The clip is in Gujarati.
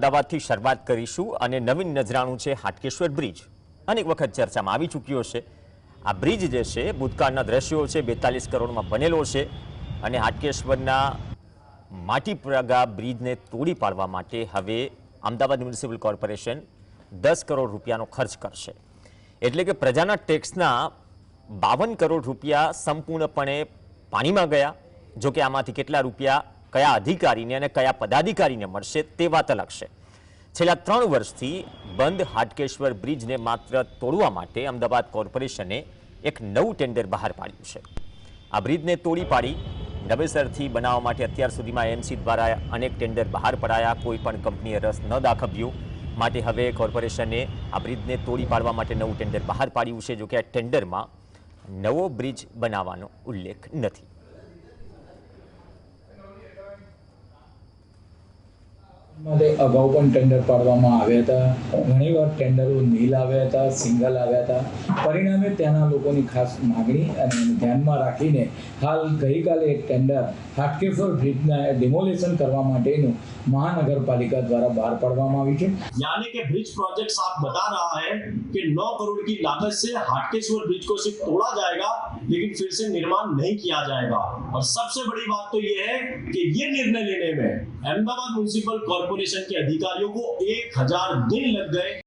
અમદાવાદથી શરૂઆત કરીશું અને નવીન નજરાણું છે હાટકેશ્વર બ્રિજ. અનેક વખત ચર્ચામાં આવી ચૂક્યો છે આ બ્રિજ જે છે, ભૂતકાળના દ્રશ્યો છે, બેતાલીસ કરોડમાં બનેલો છે અને હાટકેશ્વરના માટીપ્રગા બ્રિજને તોડી પાડવા માટે હવે અમદાવાદ મ્યુનિસિપલ કોર્પોરેશન દસ કરોડ રૂપિયાનો ખર્ચ કરશે. એટલે કે પ્રજાના ટેક્સના બાવન કરોડ રૂપિયા સંપૂર્ણપણે પાણીમાં ગયા જો કે આમાંથી કેટલા રૂપિયા કયા અધિકારીને અને કયા પદાધિકારીને મળશે તે વાત અલગ છે. છેલ્લા ત્રણ વર્ષથી બંધ હાટકેશ્વર બ્રિજને માત્ર તોડવા માટે અમદાવાદ કોર્પોરેશને એક નવું ટેન્ડર બહાર પાડ્યું છે. આ બ્રિજને તોડી પાડી નવેસરથી બનાવવા માટે અત્યાર સુધીમાં એમસી દ્વારા અનેક ટેન્ડર બહાર પડાયા, કોઈ પણ કંપનીએ રસ ન દાખવ્યો. માટે હવે કોર્પોરેશને આ બ્રિજને તોડી પાડવા માટે નવું ટેન્ડર બહાર પાડ્યું છે જો કે આ ટેન્ડરમાં નવો બ્રિજ બનાવવાનો ઉલ્લેખ નથી. માટે અગાઉ પણ ટેન્ડર પાડવામાં આવ્યા હતા ઘણીવાર ટેન્ડરો નીલ આવ્યા હતા સિંગલ આવ્યા હતા પરિણામે ત્યાંના લોકોની ખાસ માગણી અને એને ધ્યાનમાં રાખીને હાલ ગઈકાલે એક ટેન્ડર હાટકેશ્વર બ્રિજના ડિમોલેશન કરવા માટેનું મહાનગરપાલિકા દ્વારા બહાર પાડવામાં આવ્યું છે यानी कि ब्रिज प्रोजेक्ट साफ बता रहा है कि 9 करोड़ की लागत से हाटकेश्वर ब्रिज को सिर्फ तोड़ा जाएगा लेकिन फिर से निर्माण नहीं किया जाएगा और सबसे बड़ी बात तो ये है कि ये निर्णय लेने में अहमदाबाद म्यूनिसिपल कॉरपोरेशन के अधिकारियों को एक हजार दिन लग गए